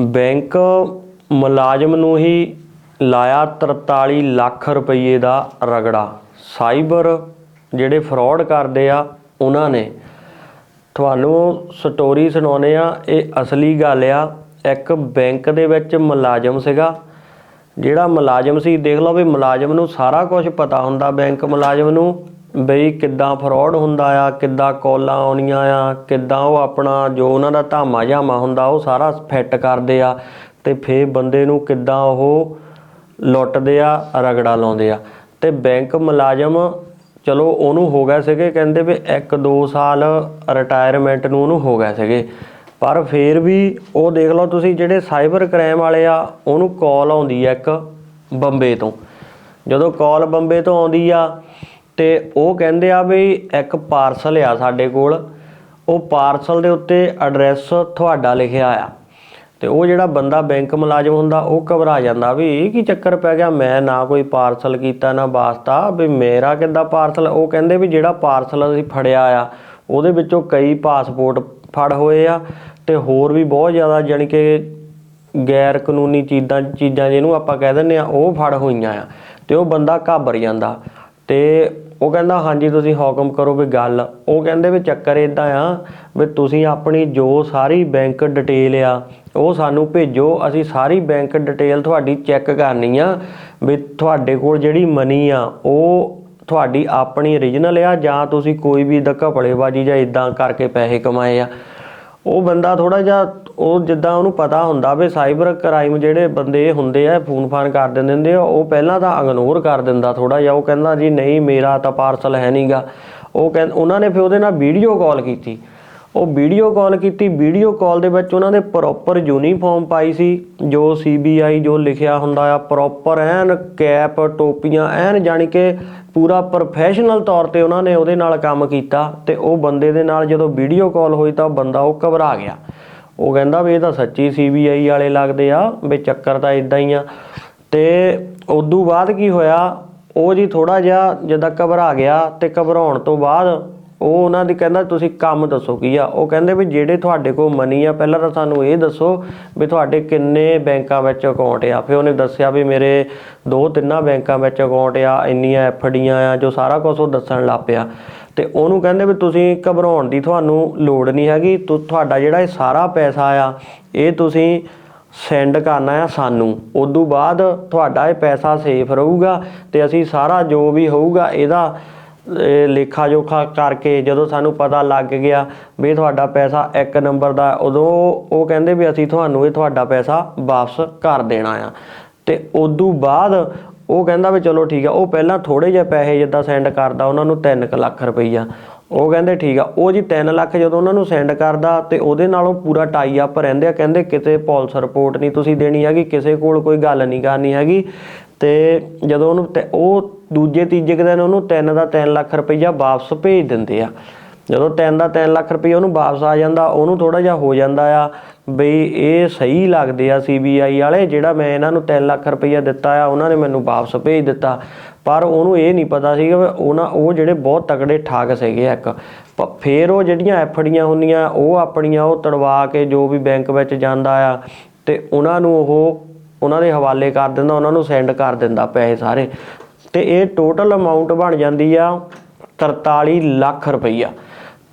Bank ਮੁਲਾਜ਼ਮ ਨੂੰ ਹੀ ਲਾਇਆ 43 ਲੱਖ ਰੁਪਏ ਦਾ ਰਗੜਾ। ਸਾਈਬਰ ਜਿਹੜੇ ਫਰਾਡ ਕਰਦੇ ਆ, ਉਹਨਾਂ ਨੇ। ਤੁਹਾਨੂੰ ਸਟੋਰੀ ਸੁਣਾਉਨੇ ਆ, ਇਹ ਅਸਲੀ ਗੱਲ ਆ, ਇੱਕ ਬੈਂਕ ਦੇ ਵਿੱਚ ਮੁਲਾਜ਼ਮ ਸੀਗਾ। ਜਿਹੜਾ ਮੁਲਾਜ਼ਮ ਸੀ, ਦੇਖ ਲਓ ਵੀ ਮੁਲਾਜ਼ਮ ਨੂੰ ਸਾਰਾ ਕੁਝ ਪਤਾ ਹੁੰਦਾ ਬੈਂਕ ਮੁਲਾਜ਼ਮ ਨੂੰ। ਬਈ ਕਿੱਦਾਂ ਫਰਾਡ ਹੁੰਦਾ ਆ, ਕਿੱਦਾਂ ਕਾਲਾਂ ਆਉਣੀਆਂ ਆ, ਕਿੱਦਾਂ ਉਹ ਆਪਣਾ ਜੋ ਉਹਨਾਂ ਦਾ ਧਾਮਾ ਜਾਮਾ ਹੁੰਦਾ, ਉਹ ਸਾਰਾ ਫਿੱਟ ਕਰਦੇ ਆ ਤੇ ਫੇਰ ਬੰਦੇ ਨੂੰ ਕਿੱਦਾਂ ਉਹ ਲੁੱਟਦੇ ਆ, ਰਗੜਾ ਲਾਉਂਦੇ ਆ। ਤੇ ਬੈਂਕ ਮੁਲਾਜ਼ਮ, ਚਲੋ ਉਹਨੂੰ ਹੋ ਗਏ ਸੀਗੇ, ਕਹਿੰਦੇ ਵੀ 1-2 ਸਾਲ ਰਿਟਾਇਰਮੈਂਟ ਨੂੰ ਉਹਨੂੰ ਹੋ ਗਏ ਸੀਗੇ। ਪਰ ਫੇਰ ਵੀ ਉਹ ਦੇਖ ਲਓ ਤੁਸੀਂ ਜਿਹੜੇ ਸਾਈਬਰ ਕ੍ਰਾਈਮ ਵਾਲੇ ਆ, ਉਹਨੂੰ ਕਾਲ ਆਉਂਦੀ ਆ ਇੱਕ ਬੰਬੇ ਤੋਂ। ਜਦੋਂ ਕਾਲ ਬੰਬੇ ਤੋਂ ਆਉਂਦੀ ਆ ਤੇ ਉਹ ਕਹਿੰਦੇ ਆ ਵੀ ਇੱਕ ਪਾਰਸਲ ਆ ਸਾਡੇ ਕੋਲ। ਉਹ ਪਾਰਸਲ ਦੇ ਉੱਤੇ ਐਡਰੈਸ ਤੁਹਾਡਾ ਲਿਖਿਆ ਆ। ਤੇ ਉਹ ਜਿਹੜਾ ਬੰਦਾ ਬੈਂਕ ਮੁਲਾਜ਼ਮ ਹੁੰਦਾ, ਉਹ ਘਬਰਾ ਜਾਂਦਾ ਵੀ ਇਹ ਕੀ ਚੱਕਰ ਪੈ ਗਿਆ? ਮੈਂ ਨਾ ਕੋਈ ਪਾਰਸਲ ਕੀਤਾ, ਨਾ ਵਾਸਤਾ। ਵੀ ਮੇਰਾ ਕਿੱਦਾਂ ਪਾਰਸਲ ਉਹ ਕਹਿੰਦੇ ਵੀ ਜਿਹੜਾ ਪਾਰਸਲ ਅਸੀਂ ਫੜਿਆ ਆ, ਉਹਦੇ ਵਿੱਚੋਂ ਕਈ ਪਾਸਪੋਰਟ ਫੜ ਹੋਏ ਆ ਤੇ ਹੋਰ ਵੀ ਬਹੁਤ ਜ਼ਿਆਦਾ ਜਾਣੀ ਕਿ ਗੈਰ ਕਾਨੂੰਨੀ ਚੀਜ਼ਾਂ ਚੀਜ਼ਾਂ ਜਿਹਨੂੰ ਆਪਾਂ ਕਹਿ ਦਿੰਦੇ ਆ, ਉਹ ਫੜ ਹੋਈਆਂ ਆ। ਤੇ ਉਹ ਬੰਦਾ ਘਾਬਰ ਜਾਂਦਾ। ਤੇ ਉਹ ਕਹਿੰਦਾ, ਹਾਂਜੀ, ਤੁਸੀਂ ਹੁਕਮ ਕਰੋ ਵੀ ਗੱਲ। ਉਹ ਕਹਿੰਦੇ ਵੀ ਚੱਕਰ ਇਦਾਂ ਆ ਵੀ ਤੁਸੀਂ ਆਪਣੀ ਜੋ ਸਾਰੀ ਬੈਂਕ ਡਿਟੇਲ ਆ, ਉਹ ਸਾਨੂੰ ਭੇਜੋ। ਅਸੀਂ ਸਾਰੀ ਬੈਂਕ ਡਿਟੇਲ ਤੁਹਾਡੀ ਚੈੱਕ ਕਰਨੀ ਆ ਵੀ ਤੁਹਾਡੇ ਕੋਲ ਜਿਹੜੀ ਮਨੀ ਆ, ਉਹ ਤੁਹਾਡੀ ਆਪਣੀ ਓਰੀਜਨਲ ਆ ਜਾਂ ਤੁਸੀਂ ਕੋਈ ਵੀ ਇਦਾਂ ਘਪਲੇਬਾਜੀ ਜਾਂ ਇਦਾਂ ਕਰਕੇ ਪੈਸੇ ਕਮਾਏ ਆ। ਉਹ ਬੰਦਾ ਥੋੜਾ ਜਿਹਾ ਉਹ ਜਿੱਦਾਂ ਉਹਨੂੰ ਪਤਾ ਹੁੰਦਾ ਵੀ ਸਾਈਬਰ ਕ੍ਰਾਈਮ ਜਿਹੜੇ ਬੰਦੇ ਹੁੰਦੇ ਆ, ਫੋਨ ਫਾਨ ਕਰ ਦਿੰਦੇ ਹੁੰਦੇ ਆ, ਉਹ ਪਹਿਲਾਂ ਤਾਂ ਇਗਨੋਰ ਕਰ ਦਿੰਦਾ ਥੋੜਾ ਜਿਹਾ, ਉਹ ਕਹਿੰਦਾ ਜੀ ਨਹੀਂ, ਮੇਰਾ ਤਾਂ ਪਾਰਸਲ ਹੈ ਨਹੀਂਗਾ ਉਹ ਕਹਿੰ, ਉਹਨਾਂ ਨੇ ਫਿਰ ਉਹਦੇ ਨਾਲ ਵੀਡੀਓ ਕਾਲ ਕੀਤੀ। ਉਹ ਵੀਡੀਓ ਕਾਲ ਕੀਤੀ ਵੀਡੀਓ ਕਾਲ ਦੇ ਵਿੱਚ ਉਹਨਾਂ ਨੇ ਪ੍ਰੋਪਰ ਯੂਨੀਫਾਰਮ ਪਾਈ ਸੀ, ਜੋ CBI ਜੋ ਲਿਖਿਆ ਹੁੰਦਾ ਆ ਪ੍ਰੋਪਰ ਐਨ ਕੈਪ ਟੋਪੀਆਂ, ਐਨ ਜਾਣੀ ਕਿ ਪੂਰਾ ਪ੍ਰੋਫੈਸ਼ਨਲ ਤੌਰ ਤੇ ਉਹਨਾਂ ਨੇ ਉਹਦੇ ਨਾਲ ਕੰਮ ਕੀਤਾ ਤੇ ਉਹ ਬੰਦੇ ਦੇ ਨਾਲ ਜਦੋਂ ਵੀਡੀਓ ਕਾਲ ਹੋਈ ਤਾਂ ਉਹ ਬੰਦਾ ਉਹ ਘਬਰਾ ਗਿਆ। ਉਹ ਕਹਿੰਦਾ ਵੀ ਇਹ ਤਾਂ ਸੱਚੀ CBI ਵਾਲੇ ਲੱਗਦੇ ਆ, ਵੀ ਚੱਕਰ ਤਾਂ ਇਦਾਂ ਹੀ ਆ। ਤੇ ਉਦੋਂ ਬਾਅਦ ਕੀ ਹੋਇਆ, ਉਹ ਜੀ ਥੋੜਾ ਜਿਹਾ ਜਦੋਂ ਘਬਰਾ ਗਿਆ ਤੇ ਘਬਰਾਉਣ ਤੋਂ ਬਾਅਦ ਉਹ ਉਹਨਾਂ ਦੀ ਕਹਿੰਦਾ, ਤੁਸੀਂ ਕੰਮ ਦੱਸੋ ਕੀ ਆ? ਉਹ ਕਹਿੰਦੇ ਵੀ ਜਿਹੜੇ ਤੁਹਾਡੇ ਕੋਲ ਮਨੀ ਆ, ਪਹਿਲਾਂ ਤਾਂ ਸਾਨੂੰ ਇਹ ਦੱਸੋ ਵੀ ਤੁਹਾਡੇ ਕਿੰਨੇ ਬੈਂਕਾਂ ਵਿੱਚ ਅਕਾਊਂਟ ਆ। ਫਿਰ ਉਹਨੇ ਦੱਸਿਆ ਵੀ ਮੇਰੇ ਦੋ ਤਿੰਨਾਂ ਬੈਂਕਾਂ ਵਿੱਚ ਅਕਾਊਂਟ ਆ, ਇੰਨੀਆਂ ਐਫਡੀਆਂ ਆ, ਜੋ ਸਾਰਾ ਕੁਝ ਉਹ ਦੱਸਣ ਲੱਗ ਪਿਆ। ਤੇ ਉਹਨੂੰ ਕਹਿੰਦੇ ਵੀ ਤੁਸੀਂ ਘਬਰਾਉਣ ਦੀ ਤੁਹਾਨੂੰ ਲੋੜ ਨਹੀਂ ਹੈਗੀ ਤੁਹਾਡਾ ਜਿਹੜਾ ਇਹ ਸਾਰਾ ਪੈਸਾ ਆ, ਇਹ ਤੁਸੀਂ ਸੈਂਡ ਕਰਨਾ ਆ ਸਾਨੂੰ। ਉਦੋਂ ਬਾਅਦ ਤੁਹਾਡਾ ਇਹ ਪੈਸਾ ਸੇਫ ਰਹੂਗਾ ਤੇ ਅਸੀਂ ਸਾਰਾ ਜੋ ਵੀ ਹੋਊਗਾ ਇਹਦਾ ਲੇਖਾ ਜੋਖਾ ਕਰਕੇ ਜਦੋਂ ਸਾਨੂੰ ਪਤਾ ਲੱਗ ਗਿਆ ਵੀ ਤੁਹਾਡਾ ਪੈਸਾ ਇੱਕ ਨੰਬਰ ਦਾ, ਉਦੋਂ ਉਹ ਕਹਿੰਦੇ ਵੀ ਅਸੀਂ ਤੁਹਾਨੂੰ ਇਹ ਤੁਹਾਡਾ ਪੈਸਾ ਵਾਪਸ ਕਰ ਦੇਣਾ ਆ। ਤੇ ਉਦੋਂ ਬਾਅਦ ਉਹ ਕਹਿੰਦਾ ਵੀ ਚਲੋ ਠੀਕ ਆ, ਉਹ ਪਹਿਲਾਂ ਥੋੜੇ ਜਿਹੇ ਪੈਸੇ ਜਿੱਦਾਂ ਸੈਂਡ ਕਰਦਾ, ਉਹਨਾਂ ਨੂੰ 3 ਲੱਖ ਰੁਪਈਆ। ਉਹ ਕਹਿੰਦੇ ਠੀਕ ਆ, ਉਹ ਜੀ 3 ਲੱਖ ਜਦੋਂ ਉਹਨਾਂ ਨੂੰ ਸੈਂਡ ਕਰਦਾ ਤੇ ਉਹਦੇ ਨਾਲ ਉਹ ਪੂਰਾ ਟਾਈ ਅਪ ਰਹਿੰਦੇ ਆ, ਕਹਿੰਦੇ ਕਿਤੇ ਪੁਲਿਸ ਰਿਪੋਰਟ ਨਹੀਂ ਤੁਸੀਂ ਦੇਣੀ ਹੈਗੀ, ਕਿਸੇ ਕੋਲ ਕੋਈ ਗੱਲ ਨਹੀਂ ਕਰਨੀ ਹੈਗੀ। ਤੇ ਜਦੋਂ ਉਹਨੂੰ ਤੇ- ਉਹ ਦੂਜੇ ਤੀਜੇ ਕੁ ਦਿਨ ਉਹਨੂੰ 3 ਦਾ 3 ਲੱਖ ਰੁਪਈਆ ਵਾਪਸ ਭੇਜ ਦਿੰਦੇ ਆ। ਜਦੋਂ 3 ਦਾ 3 ਲੱਖ ਰੁਪਈਆ ਉਹਨੂੰ ਵਾਪਸ ਆ ਜਾਂਦਾ, ਉਹਨੂੰ ਥੋੜਾ ਜਿਹਾ ਹੋ ਜਾਂਦਾ ਆ ਬਈ ਇਹ ਸਹੀ ਲੱਗਦੇ ਆ CBI ਵਾਲੇ ਜਿਹੜਾ ਮੈਂ ਇਹਨਾਂ ਨੂੰ 3 ਲੱਖ ਰੁਪਈਆ ਦਿੱਤਾ ਆ, ਉਹਨਾਂ ਨੇ ਮੈਨੂੰ ਵਾਪਸ ਭੇਜ ਦਿੱਤਾ। ਪਰ ਉਹਨੂੰ ਇਹ ਨਹੀਂ ਪਤਾ ਸੀਗਾ ਵੀ ਉਹਨਾਂ, ਉਹ ਜਿਹੜੇ ਬਹੁਤ ਤਕੜੇ ਠਾਕ ਸੀਗੇ ਇੱਕ। ਪ- ਫੇਰ ਉਹ ਜਿਹੜੀਆਂ ਐਫਡੀਆਂ ਹੁੰਦੀਆਂ, ਉਹ ਆਪਣੀਆਂ ਉਹ ਤੜਵਾ ਕੇ ਜੋ ਵੀ ਬੈਂਕ ਵਿੱਚ ਜਾਂਦਾ ਆ, ਤੇ ਉਹਨਾਂ ਨੂੰ ਉਹ ਉਹਨਾਂ ਦੇ ਹਵਾਲੇ ਕਰ ਦਿੰਦਾ, ਉਹਨਾਂ ਨੂੰ ਸੈਂਡ ਕਰ ਦਿੰਦਾ ਪੈਸੇ ਸਾਰੇ। ਤੇ ਇਹ ਟੋਟਲ ਅਮਾਉਂਟ ਬਣ ਜਾਂਦੀ ਆ 43 ਲੱਖ ਰੁਪਈਆ।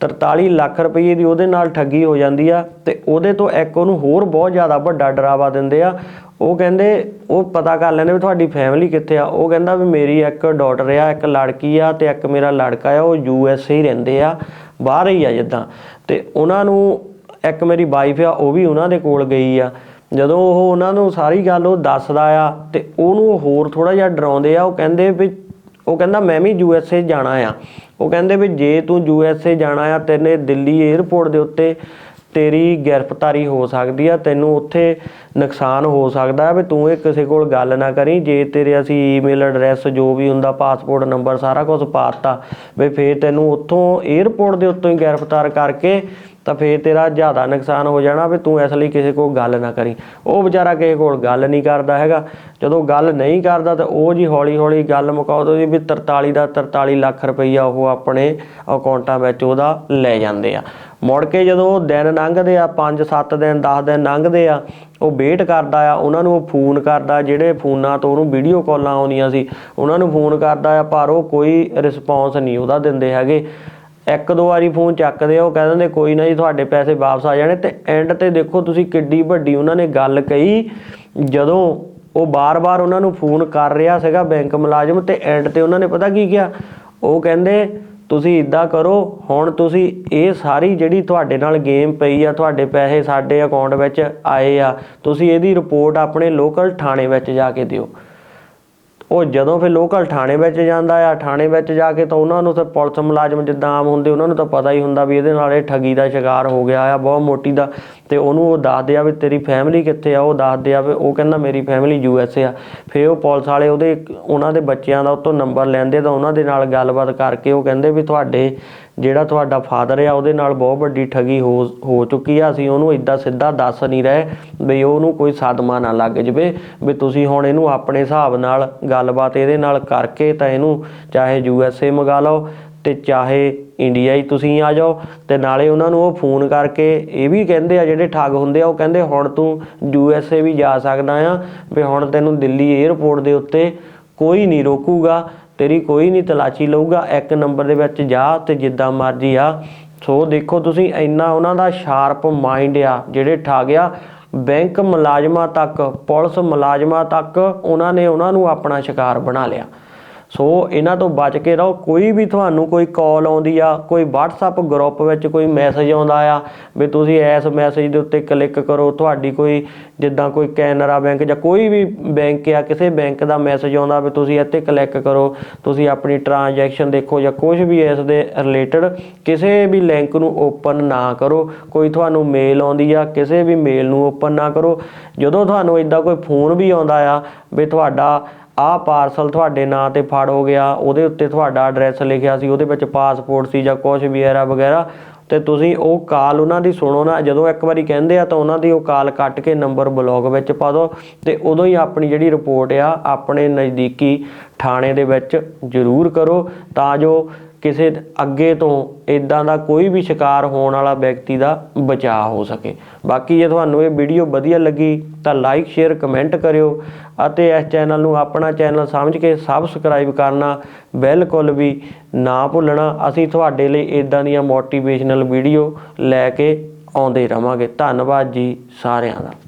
43 ਲੱਖ ਰੁਪਏ ਦੀ ਉਹਦੇ ਨਾਲ ਠੱਗੀ ਹੋ ਜਾਂਦੀ ਆ ਤੇ ਉਹਦੇ ਤੋਂ ਇੱਕ ਉਹਨੂੰ ਹੋਰ ਬਹੁਤ ਜ਼ਿਆਦਾ ਵੱਡਾ ਡਰਾਵਾ ਦਿੰਦੇ ਆ। ਉਹ ਕਹਿੰਦੇ, ਉਹ ਪਤਾ ਕਰ ਲੈਂਦੇ ਵੀ ਤੁਹਾਡੀ ਫੈਮਿਲੀ ਕਿੱਥੇ ਆ। ਉਹ ਕਹਿੰਦਾ ਵੀ ਮੇਰੀ ਇੱਕ ਡਾਟਰ ਆ, ਇੱਕ ਲੜਕੀ ਆ ਤੇ ਇੱਕ ਮੇਰਾ ਲੜਕਾ ਆ, ਉਹ ਯੂ ਐਸ ਏ ਹੀ ਰਹਿੰਦੇ ਆ, ਬਾਹਰ ਹੀ ਆ ਜਿੱਦਾਂ। ਤੇ ਉਹਨਾਂ ਨੂੰ ਇੱਕ ਮੇਰੀ ਵਾਈਫ ਆ, ਉਹ ਵੀ ਉਹਨਾਂ ਦੇ ਕੋਲ ਗਈ ਆ। ਜਦੋਂ ਉਹ ਉਹਨਾਂ ਨੂੰ ਸਾਰੀ ਗੱਲ ਉਹ ਦੱਸਦਾ ਆ ਤੇ ਉਹਨੂੰ ਹੋਰ ਥੋੜਾ ਜਿਹਾ ਡਰਾਉਂਦੇ ਆ, ਉਹ ਕਹਿੰਦੇ ਵੀ ਉਹ ਕਹਿੰਦਾ, ਮੈਂ ਵੀ ਯੂ ਐਸ ਏ ਜਾਣਾ ਆ। ਉਹ ਕਹਿੰਦੇ ਵੀ, ਜੇ ਤੂੰ ਯੂ ਐਸ ਏ ਜਾਣਾ ਆ ਤੈਨੇ ਦਿੱਲੀ 에ਅਰਪੋਰਟ ਦੇ ਉੱਤੇ ਤੇਰੀ ਗ੍ਰਿਫਤਾਰੀ ਹੋ ਸਕਦੀ ਆ, ਤੈਨੂੰ ਉੱਥੇ ਨੁਕਸਾਨ ਹੋ ਸਕਦਾ ਵੀ ਤੂੰ ਇਹ ਕਿਸੇ ਕੋਲ ਗੱਲ ਨਾ ਕਰੀ, ਜੇ ਤੇਰੇ ਅਸੀਂ ਈਮੇਲ ਐਡਰੈਸ ਜੋ ਵੀ ਹੁੰਦਾ ਪਾਸਪੋਰਟ ਨੰਬਰ ਸਾਰਾ ਕੁਝ ਪਾਤਾ ਵੀ ਫੇਰ ਤੈਨੂੰ ਉੱਥੋਂ 에ਅਰਪੋਰਟ ਦੇ ਉੱਤੋਂ ਹੀ ਗ੍ਰਿਫਤਾਰ ਕਰਕੇ ਤਾਂ ਫੇਰ ਤੇਰਾ ਜ਼ਿਆਦਾ ਨੁਕਸਾਨ ਹੋ ਜਾਣਾ ਵੀ ਤੂੰ ਇਸ ਲਈ ਕਿਸੇ ਕੋਲ ਗੱਲ ਨਾ ਕਰੀ। ਉਹ ਵਿਚਾਰਾ ਕਿਸੇ ਕੋਲ ਗੱਲ ਨਹੀਂ ਕਰਦਾ ਹੈਗਾ। ਜਦੋਂ ਗੱਲ ਨਹੀਂ ਕਰਦਾ ਤਾਂ ਉਹ ਜੀ ਹੌਲੀ ਹੌਲੀ ਗੱਲ ਮੁਕਾਉ ਦੋ ਜੀ ਵੀ 43 ਦਾ 43 ਲੱਖ ਰੁਪਈਆ ਉਹ ਆਪਣੇ ਅਕਾਊਂਟਾਂ ਵਿੱਚ ਉਹਦਾ ਲੈ ਜਾਂਦੇ ਆ। ਮੁੜ ਕੇ ਜਦੋਂ ਉਹ ਦਿਨ ਲੰਘਦੇ ਆ 5-7 ਦਿਨ 10 ਦਿਨ ਲੰਘਦੇ ਆ, ਉਹ ਵੇਟ ਕਰਦਾ ਆ, ਉਹਨਾਂ ਨੂੰ ਉਹ ਫੋਨ ਕਰਦਾ, ਜਿਹੜੇ ਫੋਨਾਂ ਤੋਂ ਉਹਨੂੰ ਵੀਡੀਓ ਕਾਲਾਂ ਆਉਂਦੀਆਂ ਸੀ, ਉਹਨਾਂ ਨੂੰ ਫੋਨ ਕਰਦਾ ਆ, ਪਰ ਉਹ ਕੋਈ ਰਿਸਪੌਂਸ ਨਹੀਂ ਉਹਦਾ ਦਿੰਦੇ ਹੈਗੇ। ਇੱਕ ਦੋ ਵਾਰੀ ਫੋਨ ਚੱਕਦੇ ਆ, ਉਹ ਕਹਿ ਦਿੰਦੇ, ਕੋਈ ਨਾ ਜੀ, ਤੁਹਾਡੇ ਪੈਸੇ ਵਾਪਸ ਆ ਜਾਣੇ। ਤੇ ਐਂਡ ਤੇ ਦੇਖੋ ਤੁਸੀਂ ਕਿੱਡੀ ਵੱਡੀ ਉਹਨਾਂ ਨੇ ਗੱਲ ਕਹੀ, ਜਦੋਂ ਉਹ ਬਾਰ-ਬਾਰ ਉਹਨਾਂ ਨੂੰ ਫੋਨ ਕਰ ਰਿਹਾ ਸੀਗਾ ਬੈਂਕ ਮੁਲਾਜ਼ਮ, ਤੇ ਐਂਡ ਤੇ ਉਹਨਾਂ ਨੇ ਪਤਾ ਕੀ ਕਿਹਾ? ਉਹ ਕਹਿੰਦੇ ਤੁਸੀਂ ਇਦਾਂ ਕਰੋ, ਹੁਣ ਤੁਸੀਂ ਇਹ ਸਾਰੀ ਜਿਹੜੀ ਤੁਹਾਡੇ ਨਾਲ ਗੇਮ ਪਈ ਆ, ਤੁਹਾਡੇ ਪੈਸੇ ਸਾਡੇ ਅਕਾਊਂਟ ਵਿੱਚ ਆਏ ਆ, ਤੁਸੀਂ ਇਹਦੀ ਰਿਪੋਰਟ ਆਪਣੇ ਲੋਕਲ ਥਾਣੇ ਵਿੱਚ ਜਾ ਕੇ ਦਿਓ। ਉਹ ਜਦੋਂ ਫਿਰ ਲੋਕਲ ਥਾਣੇ ਵਿੱਚ ਜਾਂਦਾ ਆ, ਥਾਣੇ ਵਿੱਚ ਜਾ ਕੇ ਤਾਂ ਉਹਨਾਂ ਨੂੰ ਤਾਂ ਪੁਲਿਸ ਮੁਲਾਜ਼ਮ ਜਿੱਦਾਂ ਆਮ ਹੁੰਦੇ, ਉਹਨਾਂ ਨੂੰ ਤਾਂ ਪਤਾ ਹੀ ਹੁੰਦਾ ਵੀ ਇਹਦੇ ਨਾਲ ਇਹ ਠੱਗੀ ਦਾ ਸ਼ਿਕਾਰ ਹੋ ਗਿਆ ਆ, ਬਹੁਤ ਮੋਟੀ ਦਾ। ਤੇ ਉਹਨੂੰ ਉਹ ਦੱਸਦੇ ਆ ਵੀ ਤੇਰੀ ਫੈਮਿਲੀ ਕਿੱਥੇ ਆ, ਉਹ ਦੱਸਦੇ ਆ ਵੀ ਉਹ ਕਹਿੰਦਾ ਮੇਰੀ ਫੈਮਿਲੀ ਯੂ ਐਸ ਏ ਆ। ਫਿਰ ਉਹ ਪੁਲਿਸ ਵਾਲੇ ਉਹਦੇ, ਉਹਨਾਂ ਦੇ ਬੱਚਿਆਂ ਦਾ ਉਤੋਂ ਨੰਬਰ ਲੈਂਦੇ ਤਾਂ ਉਹਨਾਂ ਦੇ ਨਾਲ ਗੱਲਬਾਤ ਕਰਕੇ ਉਹ ਕਹਿੰਦੇ ਵੀ ਤੁਹਾਡੇ ਜਿਹੜਾ ਤੁਹਾਡਾ ਫਾਦਰ ਆ, ਉਹਦੇ ਨਾਲ ਬਹੁਤ ਵੱਡੀ ਠੱਗੀ ਹੋ ਹੋ ਚੁੱਕੀ ਆ। ਅਸੀਂ ਉਹਨੂੰ ਇਦਾਂ ਸਿੱਧਾ ਦੱਸ ਨਹੀਂ ਰਹੇ ਵੀ ਉਹਨੂੰ ਕੋਈ ਸਦਮਾ ਨਾ ਲੱਗ ਜਵੇ, ਵੀ ਤੁਸੀਂ ਹੁਣ ਇਹਨੂੰ ਆਪਣੇ ਹਿਸਾਬ ਨਾਲ ਗੱਲਬਾਤ ਇਹਦੇ ਨਾਲ ਕਰਕੇ ਤਾਂ ਇਹਨੂੰ ਚਾਹੇ ਯੂ ਐਸ ਏ ਮੰਗਾ ਲਓ ਤੇ ਚਾਹੇ ਇੰਡੀਆ ਹੀ ਤੁਸੀਂ ਆ ਜਾਓ ਤੇ ਨਾਲੇ ਉਹਨਾਂ ਨੂੰ ਉਹ ਫੋਨ ਕਰਕੇ ਇਹ ਵੀ ਕਹਿੰਦੇ ਆ, ਜਿਹੜੇ ਠੱਗ ਹੁੰਦੇ ਆ, ਉਹ ਕਹਿੰਦੇ ਹੁਣ ਤੂੰ ਯੂ ਐਸ ਏ ਵੀ ਜਾ ਸਕਦਾ ਆ, ਵੀ ਹੁਣ ਤੈਨੂੰ ਦਿੱਲੀ 에ਅਰਪੋਰਟ ਦੇ ਉੱਤੇ ਕੋਈ ਨਹੀਂ ਰੋਕੂਗਾ। ਤੇਰੀ ਕੋਈ ਨਹੀਂ ਤਲਾਸ਼ੀ ਲਊਗਾ, ਇੱਕ ਨੰਬਰ ਦੇ ਵਿੱਚ ਜਾ ਤੇ ਜਿੱਦਾਂ ਮਰਜ਼ੀ ਆ। ਸੋ ਦੇਖੋ ਤੁਸੀਂ, ਇੰਨਾ ਉਹਨਾਂ ਦਾ ਸ਼ਾਰਪ ਮਾਈਂਡ ਆ ਜਿਹੜੇ ਠਾ ਗਿਆ ਬੈਂਕ ਮੁਲਾਜ਼ਮਾਂ ਤੱਕ, ਪੁਲਿਸ ਮੁਲਾਜ਼ਮਾਂ ਤੱਕ, ਉਹਨਾਂ ਨੇ ਉਹਨਾਂ ਨੂੰ ਆਪਣਾ ਸ਼ਿਕਾਰ ਬਣਾ ਲਿਆ। ਸੋ ਇਹਨਾਂ ਤੋਂ ਬਚ ਕੇ ਰਹੋ। ਕੋਈ ਵੀ ਤੁਹਾਨੂੰ ਕੋਈ ਕਾਲ ਆਉਂਦੀ ਆ, ਕੋਈ WhatsApp ਗਰੁੱਪ ਵਿੱਚ ਕੋਈ ਮੈਸੇਜ ਆਉਂਦਾ ਆ ਵੀ ਤੁਸੀਂ ਇਸ ਮੈਸੇਜ ਦੇ ਉੱਤੇ ਕਲਿੱਕ ਕਰੋ, ਤੁਹਾਡੀ ਕੋਈ ਜਿੱਦਾਂ ਕੋਈ ਕੈਨਰਾ ਬੈਂਕ ਜਾਂ ਕੋਈ ਵੀ ਬੈਂਕ ਆ, ਕਿਸੇ ਬੈਂਕ ਦਾ ਮੈਸੇਜ ਆਉਂਦਾ ਵੀ ਤੁਸੀਂ ਇੱਥੇ ਕਲਿੱਕ ਕਰੋ, ਤੁਸੀਂ ਆਪਣੀ ਟ੍ਰਾਂਜੈਕਸ਼ਨ ਦੇਖੋ ਜਾਂ ਕੁਝ ਵੀ ਇਸ ਦੇ ਰਿਲੇਟਡ ਕਿਸੇ ਵੀ ਲਿੰਕ ਨੂੰ ਓਪਨ ਨਾ ਕਰੋ। ਕੋਈ ਤੁਹਾਨੂੰ ਮੇਲ ਆਉਂਦੀ ਆ, ਕਿਸੇ ਵੀ ਮੇਲ ਨੂੰ ਓਪਨ ਨਾ ਕਰੋ। ਜਦੋਂ ਤੁਹਾਨੂੰ ਇਦਾਂ ਕੋਈ ਫੋਨ ਵੀ ਆਉਂਦਾ ਆ ਵੀ ਤੁਹਾਡਾ ਆਹ ਪਾਰਸਲ ਤੁਹਾਡੇ ਨਾਂ ਤੇ ਫੜ ਹੋ ਗਿਆ, ਉਹਦੇ ਉੱਤੇ ਤੁਹਾਡਾ ਐਡਰੈਸ ਲਿਖਿਆ ਸੀ, ਉਹਦੇ ਵਿੱਚ ਪਾਸਪੋਰਟ ਸੀ ਜਾਂ ਕੁਝ ਵੀ ਐਰਾ ਵਗੈਰਾ, ਤੇ ਤੁਸੀਂ ਉਹ ਕਾਲ ਉਹਨਾਂ ਦੀ ਸੁਣੋ ਨਾ, ਜਦੋਂ ਇੱਕ ਵਾਰੀ ਕਹਿੰਦੇ ਆ ਤਾਂ ਉਹਨਾਂ ਦੀ ਉਹ ਕਾਲ ਕੱਟ ਕੇ ਨੰਬਰ ਬਲੌਗ ਵਿੱਚ ਪਾ ਦਿਓ, ਤੇ ਉਦੋਂ ਹੀ ਆਪਣੀ ਜਿਹੜੀ ਰਿਪੋਰਟ ਆ, ਆਪਣੇ ਨਜ਼ਦੀਕੀ ਥਾਣੇ ਦੇ ਵਿੱਚ ਜ਼ਰੂਰ ਕਰੋ, ਤਾਂ ਜੋ ਕਿਸੇ ਅੱਗੇ ਤੋਂ ਇਦਾਂ ਦਾ ਕੋਈ ਵੀ ਸ਼ਿਕਾਰ ਹੋਣ ਵਾਲਾ ਵਿਅਕਤੀ ਦਾ ਬਚਾਅ ਹੋ ਸਕੇ। ਬਾਕੀ ਜੇ ਤੁਹਾਨੂੰ ਇਹ ਵੀਡੀਓ ਵਧੀਆ ਲੱਗੀ ਤਾਂ ਲਾਈਕ ਸ਼ੇਅਰ ਕਮੈਂਟ ਕਰਿਓ ਅਤੇ ਇਸ ਚੈਨਲ ਨੂੰ ਆਪਣਾ ਚੈਨਲ ਸਮਝ ਕੇ ਸਬਸਕ੍ਰਾਈਬ ਕਰਨਾ ਬਿਲਕੁਲ ਵੀ ਨਾ ਭੁੱਲਣਾ। ਅਸੀਂ ਤੁਹਾਡੇ ਲਈ ਇਦਾਂ ਦੀਆਂ ਮੋਟੀਵੇਸ਼ਨਲ ਵੀਡੀਓ ਲੈ ਕੇ ਆਉਂਦੇ ਰਵਾਂਗੇ। ਧੰਨਵਾਦ ਜੀ ਸਾਰਿਆਂ ਦਾ।